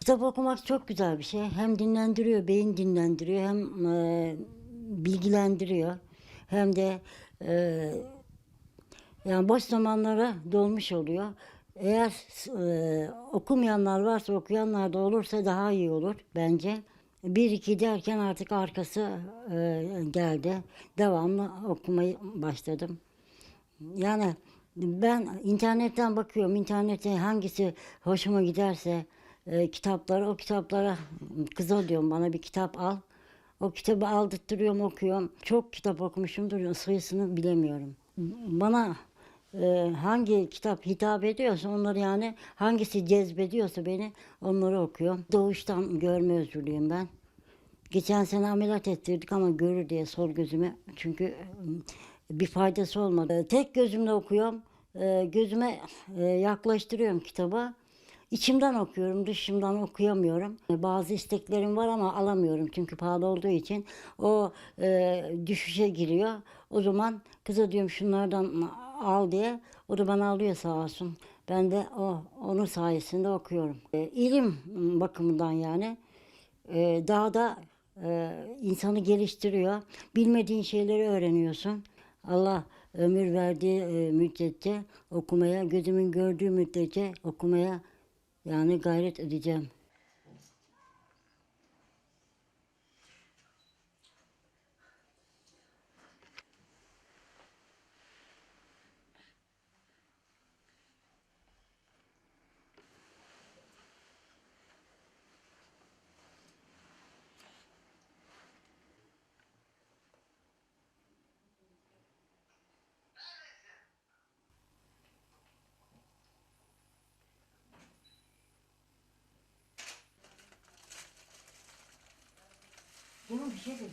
Kitap okumak çok güzel bir şey. Hem dinlendiriyor, beyin dinlendiriyor, hem e, bilgilendiriyor. Hem de e, yani boş zamanlara dolmuş oluyor. Eğer e, okumayanlar varsa, okuyanlar da olursa daha iyi olur bence. Bir iki derken artık arkası e, geldi. Devamlı okumaya başladım. Yani ben internetten bakıyorum. İnternette hangisi hoşuma giderse e, kitapları o kitaplara kıza diyorum bana bir kitap al. O kitabı aldırttırıyorum okuyorum. Çok kitap okumuşumdur sayısını bilemiyorum. Bana e, hangi kitap hitap ediyorsa onları yani hangisi cezbediyorsa beni onları okuyorum. Doğuştan görme özürlüyüm ben. Geçen sene ameliyat ettirdik ama görür diye sol gözüme. Çünkü e, bir faydası olmadı. Tek gözümle okuyorum. E, Gözüme e, yaklaştırıyorum kitabı. İçimden okuyorum, dışımdan okuyamıyorum. E, Bazı isteklerim var ama alamıyorum çünkü pahalı olduğu için. O e, düşüşe giriyor. O zaman kıza diyorum şunlardan al diye. O da bana alıyor sağ olsun. Ben de o onun sayesinde okuyorum. E, ilim bakımından yani e, daha da e, insanı geliştiriyor. Bilmediğin şeyleri öğreniyorsun. Allah ömür verdiği e, müddetçe okumaya, gözümün gördüğü müddetçe okumaya yani gayret edeceğim. Bunun bir şey de